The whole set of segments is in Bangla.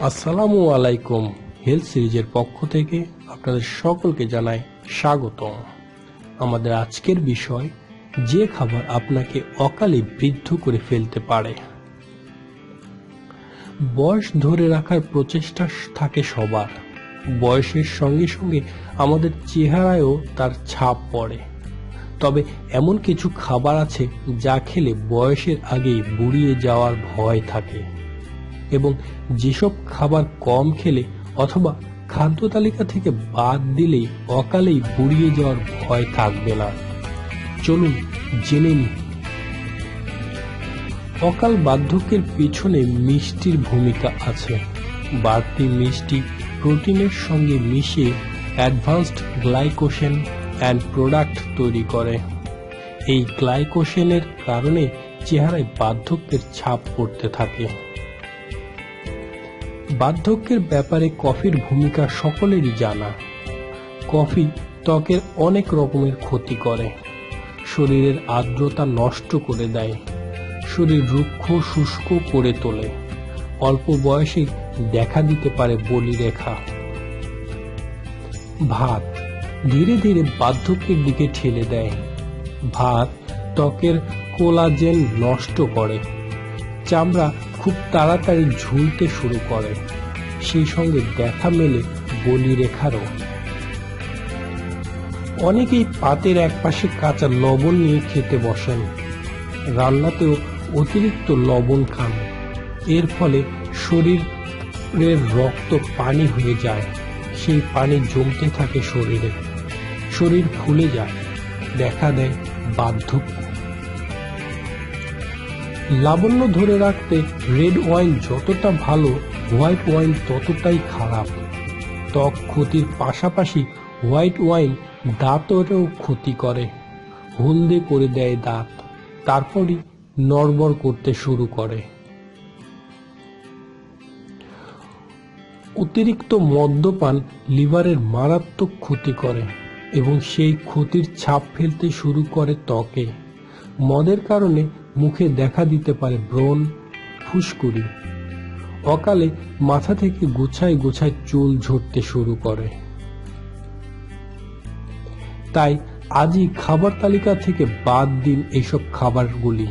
আসসালামু আলাইকুম হেলথ সিরিজের পক্ষ থেকে আপনাদের সকলকে জানাই স্বাগতম। আমাদের আজকের বিষয়, যে খাবার আপনাকে অকালে বৃদ্ধ করে ফেলতে পারে। বয়স ধরে রাখার প্রচেষ্টা থাকে সবার। বয়সের সঙ্গে সঙ্গে আমাদের চেহারায়ও তার ছাপ পড়ে। তবে এমন কিছু খাবার আছে যা খেলে বয়সের আগেই বুড়িয়ে যাওয়ার ভয় থাকে। এবং যেসব খাবার কম খেলে অথবা খাদ্য তালিকা থেকে বাদ দিলেই অকালেই বুড়িয়ে যাওয়ার ভয় থাকবে না। চলুন জেনে নিই। অকাল বার্ধক্যের পিছনে মিষ্টির ভূমিকা আছে। বাড়তি মিষ্টি প্রোটিনের সঙ্গে মিশে অ্যাডভান্সড গ্লাইকোশন অ্যান্ড প্রোডাক্ট তৈরি করে। এই গ্লাইকোশনের কারণে চেহারায় বার্ধক্যের ছাপ পড়তে থাকে। বার্ধক্যের ব্যাপারে কফির ভূমিকা সকলেরই জানা। কফি ত্বকের অনেক রকমের ক্ষতি করে। শরীরের আর্দ্রতা নষ্ট করে দেয়। শরীর রুক্ষ, শুষ্ক করে তোলে। অল্প বয়সে দেখা দিতে পারে বলিরেখা ভাত ধীরে ধীরে বার্ধক্যের দিকে ঠেলে দেয়। ভাত ত্বকের কোলাজেন নষ্ট করে। চামড়া খুব তাড়াতাড়ি ঝুলতে শুরু করে। সেই সঙ্গে দেখা মেলে বলি রেখারও অনেকেই পাতের একপাশে কাঁচা লবণ নিয়ে খেতে বসেন। রান্নাতেও অতিরিক্ত লবণ খান। এর ফলে শরীরের রক্ত পানি হয়ে যায়। সেই পানি জমতে থাকে শরীরে। শরীর ফুলে যায়। দেখা দেয় বার্ধক্য। লাবণ্য ধরে রাখতে রেড ওয়াইন যতটা ভালো, হোয়াইট ওয়াইন ততটাই খারাপ। ত্বক ক্ষতির পাশাপাশি হোয়াইট ওয়াইন দাঁতেরও ক্ষতি করে। হলদে করে দেয় দাঁত, তারপরই নড়বড় করতে শুরু করে। অতিরিক্ত মদ্যপান লিভারের মারাত্মক ক্ষতি করে এবং সেই ক্ষতির ছাপ ফেলতে শুরু করে ত্বকে। মদের কারণে মুখে দেখা দিতে পারে ব্রণ, ফুসকুড়ি। অকালে মাথা থেকে গোছায় গোছায় চুল ঝরতে শুরু করে। তাই আজই খাবার তালিকা থেকে বাদ দিন এইসব খাবারগুলি।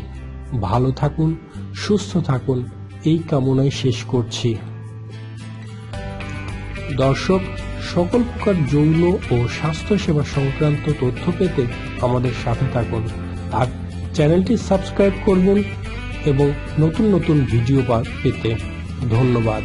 ভালো থাকুন, সুস্থ থাকুন, এই কামনায় শেষ করছি। দর্শক, সকল প্রকার যৌন ও স্বাস্থ্যসেবা সংক্রান্ত তথ্য পেতে আমাদের সাথে থাকুন। আর চ্যানেলটি সাবস্ক্রাইব করবেন এবং নতুন নতুন ভিডিও পেতে ধন্যবাদ।